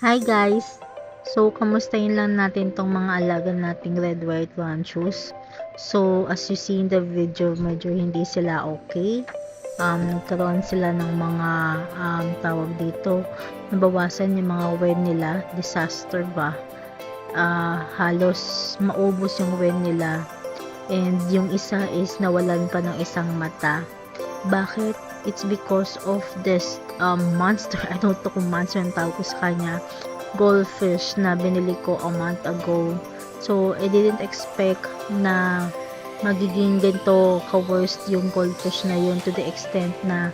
Hi guys! So, kamustahin lang natin tong mga alaga nating red, white ranchos. So, as you see in the video, medyo hindi sila okay. Um, nagkaroon sila ng mga um, tawag dito. Nabawasan yung mga wen nila. Disaster ba? Ah, halos maubos yung wen nila. And yung isa is nawalan pa ng isang mata. Bakit? It's because of this um, monster. I don't know kung monster ang tawag ko sa kanya goldfish na binili ko a month ago. So, I didn't expect na magiging ganito ka-worst yung goldfish na yun to the extent na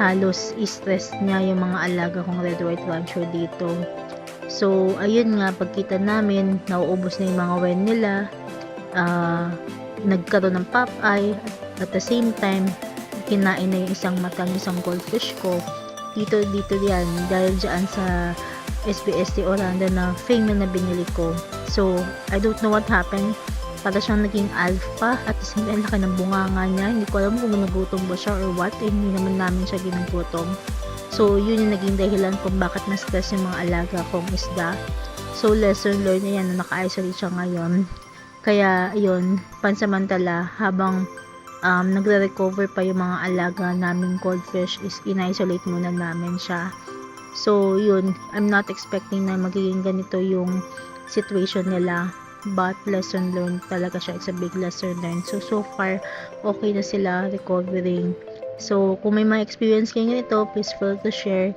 halos stress niya yung mga alaga kong red white rancher dito. So, ayun nga, pagkita namin, nauubos na yung mga wen nila. ah nagkaroon ng pop eye. At the same time, kinain na yung isang mata ng isang goldfish ko. Dito, dito yan. Dahil dyan sa SBST Orlando na fame na binili ko. So, I don't know what happened. Para siyang naging alpha at time, laki ng bunganga niya. Hindi ko alam kung nagutom ba siya or what. Eh, hindi naman namin siya ginugutom. So, yun yung naging dahilan kung bakit na-stress yung mga alaga kong isda. So, lesson learned na yan na naka-isolate siya ngayon. Kaya, yun, pansamantala, habang um, nagre-recover pa yung mga alaga naming goldfish is in-isolate muna namin siya. So, yun, I'm not expecting na magiging ganito yung situation nila. But, lesson learned talaga siya. It's a big lesson learned. So, so far, okay na sila recovering. So, kung may mga experience kayo ganito, please feel to share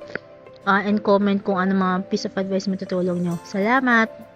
uh, and comment kung ano mga piece of advice matutulong nyo. Salamat!